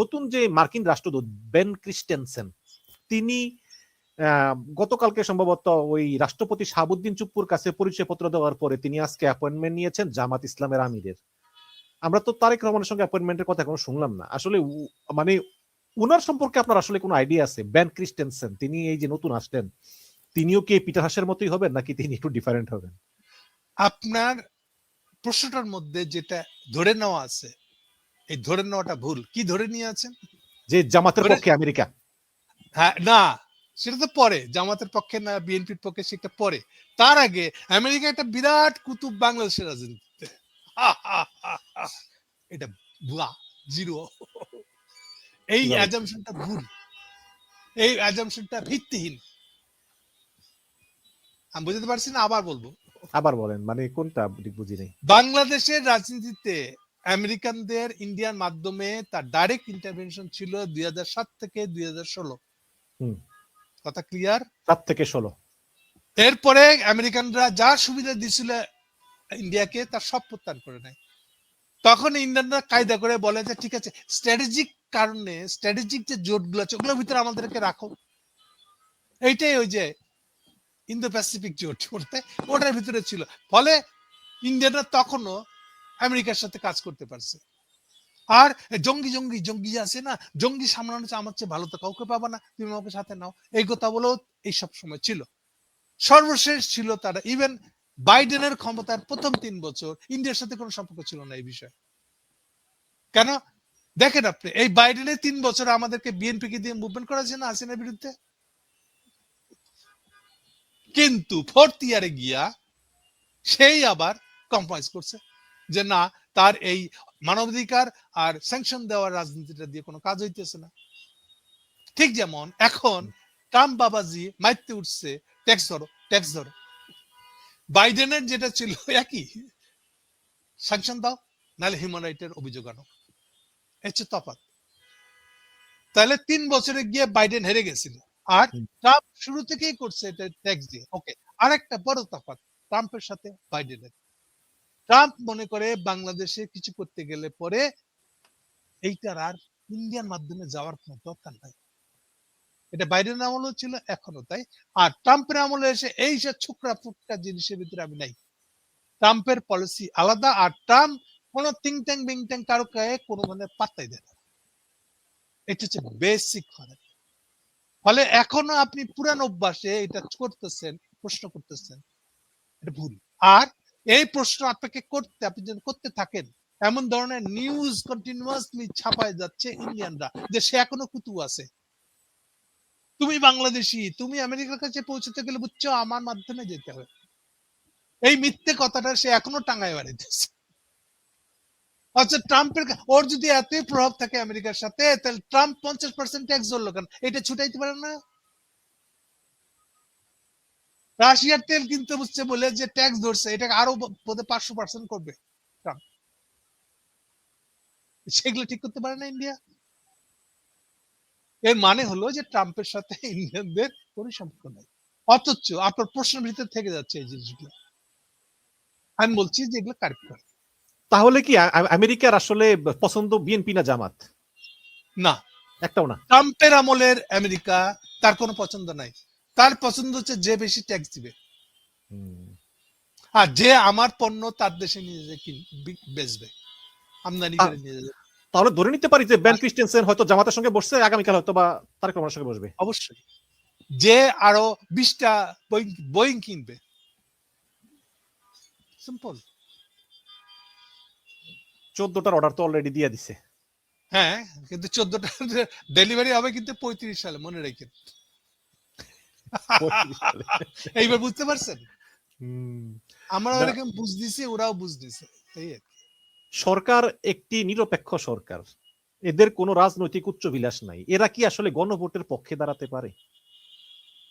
নতুন যে মার্কিন রাষ্ট্রদূত বেন ক্রিস্টেনসেন, তিনি গতকালকে সম্ভবত ওই রাষ্ট্রপতি শাহাবুদ্দিন চুপ্পুর কাছে পরিচয়পত্র দেওয়ার পরে তিনি আজকে অ্যাপয়েন্টমেন্ট নিয়েছেন জামাত ইসলামের আমিরের। আমরা তো তারেক রহমানের সঙ্গে অ্যাপয়েন্টমেন্টের কথা এখনও শুনলাম না। আসলে মানে উনার সম্পর্কে আপনার আসলে কোনো আইডিয়া আছে? বেন ক্রিস্টেনসেন, তিনি এই যে নতুন আসলেন, তিনিও কি পিটার হাসের মতোই হবেন নাকি তিনি একটু ডিফারেন্ট হবেন? আপনার প্রশ্নটার মধ্যে যেটা ধরে নেওয়া আছে এই ধরে নেওয়াটা ভুল। কি ধরে নিয়ে আছেন? যে জামাতের পক্ষে আমেরিকা। হ্যাঁ না সেটা তো পরে। জামাতের পক্ষে না বিএনপির পক্ষে সেটা পরে। তার আগে আমেরিকা একটা বিরাট কুতুব বাংলাদেশের রাজনীতিতে। এটা ভুয়া জিরো। এই অ্যাজামশনটা ভুল। এই অ্যাজামশনটা ভিত্তিহীন। আমি বুঝতে পারছি না আবার বলব। আবার বলেন মানে কোনটা বুঝি নেই? বাংলাদেশের রাজনীতিতে আমেরিকানদের ইন্ডিয়ার মাধ্যমে তার ডাইরেক্ট ইন্টারভেনশন ছিল দুই থেকে দুই হুম। কথা ক্লিয়ার সাত থেকে ষোলো। এরপরে আমেরিকানরা যা সুবিধা দিছিল ইন্ডিয়াকে তার সব প্রত্যাহার করে নেয়। তখন ইন্ডিয়ানরা কায়দা করে বলে যে ঠিক আছে স্ট্র্যাটেজিক কারণে স্ট্র্যাটেজিক যে জোটগুলো আছে ওগুলোর ভিতরে আমাদেরকে রাখো। এইটাই ওই যে ইন্দো প্যাসিফিক জোট ওটার ভিতরে ছিল। ফলে ইন্ডিয়ানরা তখনও আমেরিকার সাথে কাজ করতে পারছে। আর জঙ্গি জঙ্গি জঙ্গি আছে না, জঙ্গি সামলানো আমার চেয়ে ভালো তো কাউকে পাবা না, তুমি আমাকে সাথে নাও। এই কথা বলেও এই সব সময় ছিল। সর্বশেষ ছিল তারা ইভেন বাইডেনের ক্ষমতার প্রথম তিন বছর ইন্ডিয়ার সাথে কোনো সম্পর্ক ছিল না এই বিষয়ে। কেন? দেখেন আপনি, এই বাইডেনের তিন বছর আমাদেরকে বিএনপি কে দিয়ে মুভমেন্ট করাছে না হাসিনার বিরুদ্ধে? কিন্তু ফোর্থ ইয়ারে গিয়া সেই আবার কম্প্রোমাইজ করছে। যে না তার এই মানবাধিকার আর স্যাংশন দেওয়ার রাজনীতিটা দিয়ে কোনো কাজ হইতেছে না। ঠিক যেমন এখন ট্রাম্প বাবাজি মাইতে উঠছে ট্যাক্স ধরো ট্যাক্স ধরো। বাইডেনের যেটা ছিল একই। স্যাংশন দাও নাহলে হিউম্যান রাইটের অভিযোগ আনো। এর হচ্ছে তফাৎ। তাহলে তিন বছরে গিয়ে বাইডেন হেরে গেছিল। আর ট্রাম্প শুরু থেকেই করছে এটা ট্যাক্স দিয়ে। ওকে আরেকটা বড় তফাৎ ট্রাম্পের সাথে বাইডেনের। ট্রাম্প মনে করে বাংলাদেশে কিছু করতে গেলে পরে এইটার আর ইন্ডিয়ান মাধ্যমে যাওয়ার কোনো দরকার নাই। এটা বাইডেনের আমলও ছিল, এখনও তাই। আর ট্রাম্পের আমলে এসে এই যে ছোকরা ফুটকা জিনিসের ভিতরে আমি নাই। ট্রাম্পের পলিসি আলাদা আর ট্রাম্প কোন থিং ট্যাং বিং ট্যাং কারও গায়ে কোনো মানে পাত্তাই দেয় না। এটা হচ্ছে বেসিক ফারাক ফলে এখনও আপনি পুরান অভ্যাসে এটা করতেছেন, প্রশ্ন করতেছেন। এটা ভুল। আর এই প্রশ্ন আপনাকে করতে, আপনি যদি করতে থাকেন, এমন ধরনের নিউজ কন্টিনিউয়াসলি ছাপায় যাচ্ছে ইন্ডিয়ানরা। যে সে এখনও কুতু আছে। তুমি বাংলাদেশি, তুমি আমেরিকার কাছে পৌঁছতে গেলে বুঝছ আমার মাধ্যমে যেতে হবে। এই মিথ্যে কথাটা সে এখনও টাঙ্গায় বাড়িতেছে আচ্ছা ট্রাম্পের ওর যদি এতই প্রভাব থাকে আমেরিকার সাথে, তাহলে ট্রাম্প পঞ্চাশ পার্সেন্ট ট্যাক্স ধরলো কেন? এটা ছুটাইতে পারে না? রাশিয়ার তেল কিনতে বুঝছে বলে যে ট্যাক্স ধরছে এটাকে আরও বোধহয় পাঁচশো পার্সেন্ট করবে সেগুলো ঠিক করতে পারে না ইন্ডিয়া এর মানে হলো যে ট্রাম্পের সাথে ইন্ডিয়ানদের কোনো সম্পর্ক নাই। অথচ আপনার প্রশ্নের ভিতরে থেকে যাচ্ছে এই জিনিসগুলো। আমি বলছি যে এগুলো কারেক্ট করে তাহলে কি আমেরিকার আসলে পছন্দ বিএনপি না জামাত? না। একটাও না। ট্রাম্পের আমলের আমেরিকা তার কোনো পছন্দ নাই। তার পছন্দ হচ্ছে যে বেশি ট্যাক্স দিবে। আর যে আমার পণ্য তার দেশে নিয়ে যে বেচবে। আমদানি করে নিয়ে যাবে তাহলে ধরে নিতে পারি যে ক্রিস্টেনসেন হয়তো জামাতের সঙ্গে বসছে আগামীকাল হয়তো বা তারেক রহমানের সঙ্গে বসবে। অবশ্যই। যে আরও বিশটা বোয়িং কিনবে। সিম্পল চোদ্দটার অর্ডার তো অলরেডি দিয়ে দিছে। হ্যাঁ কিন্তু চোদ্দটা ডেলিভারি হবে কিন্তু পঁয়ত্রিশ সালে মনে রেখে এইবার বুঝতে পারছেন? আমরা এরকম বুঝ দিছি ওরাও বুঝ দিছে। সরকার একটি নিরপেক্ষ সরকার। এদের কোনো রাজনৈতিক উচ্চবিলাস নাই। এরা কি আসলে গণভোটের পক্ষে দাঁড়াতে পারে?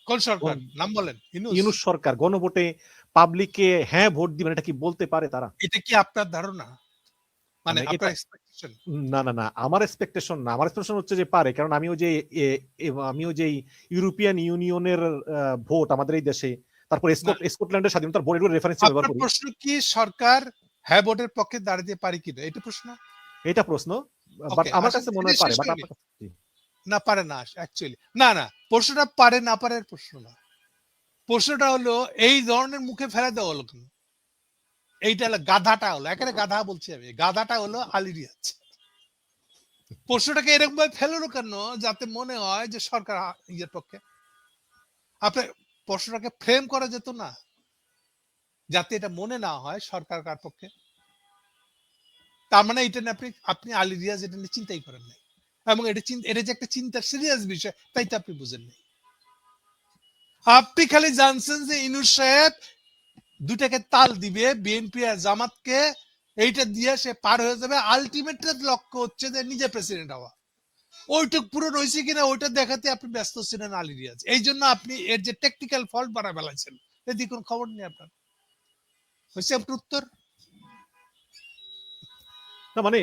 কোন সরকার? নাম বলেন ইউনুস সরকার। গণভোটে পাবলিককে হ্যাঁ ভোট দিবেন এটা কি বলতে পারে তারা? এটা কি আপনার ধারণা? মানে মানে না না না আমার এক্সপেকটেশন না। আমার এক্সপেকটেশন হচ্ছে যে পারে। কারণ আমিও যে আমিও যে ইউরোপিয়ান ইউনিয়নের ভোট আমাদের এই দেশে তারপর স্কটল্যান্ডের স্বাধীনতার বোর্ডের রেফারেন্স ব্যবহার করি। প্রশ্ন কি সরকার হ্যাঁ ভোটের পক্ষে দাঁড়াতে পারে কিনা? এটা প্রশ্ন? এটা প্রশ্ন বাট আমার কাছে মনে হয় পারে বাট। না পারে না অ্যাকচুয়ালি না না প্রশ্নটা পারে না পারার প্রশ্ন না। প্রশ্নটা হলো এই ধরনের মুখে ফেলে দেওয়া হলো কেন? এইটা হলো গাধাটা হলো, একেবারে গাধা বলছি আমি। গাধাটা হলো আলী রিয়াজ প্রশ্নটাকে এরকম ভাবে ফেলল কেন যাতে মনে হয় যে সরকার ইয়ের পক্ষে? আপনার প্রশ্নটাকে ফ্রেম করা যেত না, যাতে এটা মনে না হয় সরকার কার পক্ষে? তার মানে এটা নিয়ে আপনি আপনি আলী রিয়াজ এটা নিয়ে চিন্তাই করেন নাই। এবং এটা চিন্তা এটা যে একটা চিন্তার সিরিয়াস বিষয়, তাই তো আপনি বুঝেননি আপনি খালি জানছেন যে ইনুর সাহেব দুটাকে তাল দিবে বিএনপি আর জামাতকে এইটা দিয়ে সে পার হয়ে যাবে। আলটিমেট লক্ষ্য হচ্ছে যে নিজে প্রেসিডেন্ট হওয়া। ওইটুক পূরণ হয়েছে কিনা ওইটা দেখাতে আপনি ব্যস্ত ছিলেন আলী রিয়াজ। এই জন্য আপনি এর যে টেকনিক্যাল ফল্ট বাড়া ফেলাইছেন। এদিকে কোনো খবর নেই আপনার। হয়েছে আপনার উত্তর? না মানে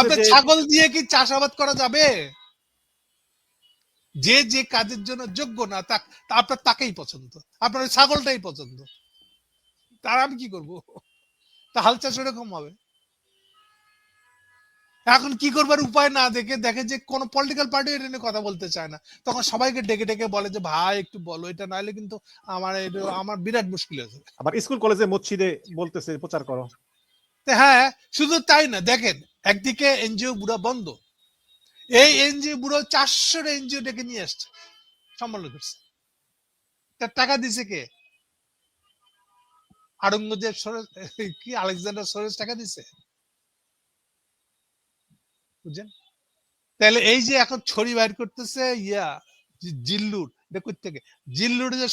আপনার ছাগল দিয়ে কি চাষাবাদ করা যাবে? যে যে কাজের জন্য যোগ্য না তা আপনার তাকেই পছন্দ। আপনার ওই ছাগলটাই পছন্দ। তার আমি কি করব? তা হাল চাষ এরকম হবে। এখন কি করবার উপায় না দেখে দেখে যে কোন পলিটিক্যাল পার্টি এটা নিয়ে কথা বলতে চায় না। তখন সবাইকে ডেকে ডেকে বলে যে ভাই একটু বলো এটা নাহলে কিন্তু আমার আমার বিরাট মুশকিল হয়ে যাবে। আবার স্কুল কলেজে মসজিদে বলতেছে প্রচার করো। হ্যাঁ শুধু তাই না দেখেন একদিকে এনজিও বুড়া বন্ধ। এই এনজিও বুড়ো চারশো এনজিও ডেকে নিয়ে আসছে সম্মান করছে। তার টাকা দিছে কে? আরঙ্গজেব সরেজ কি আলেকজান্ডার সরেজ টাকা দিছে? বুঝছেন? তাহলে এই যে এখন ছড়ি বাইর করতেছে ইয়া জিল্লুর, এটা কই থেকে জিল্লুর যে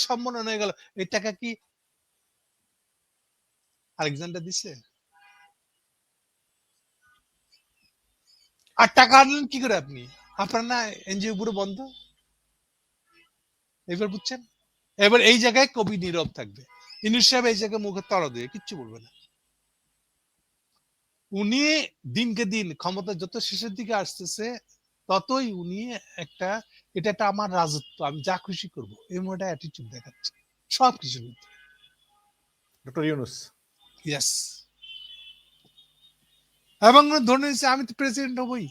হয়ে গেল, এই টাকা কি আলেকজান্ডার দিছে? আর টাকা আনলেন কি করে আপনি? আপনার না এনজিও পুরো বন্ধ? এবার বুঝছেন? এবার এই জায়গায় কবি নীরব থাকবে। ইনুস সাহেব জায়গায় মুখে তর দিয়ে কিচ্ছু বলবে না। উনি দিনকে দিন ক্ষমতা যত শেষের দিকে আসতেছে ততই উনি একটা এটা একটা আমার রাজত্ব আমি যা খুশি করব এই মনে অ্যাটিটিউড দেখাচ্ছে। সব কিছুর মধ্যে ডক্টর ইউনুস। ইয়েস এবং ধরে নিয়েছে আমি তো প্রেসিডেন্ট হবই।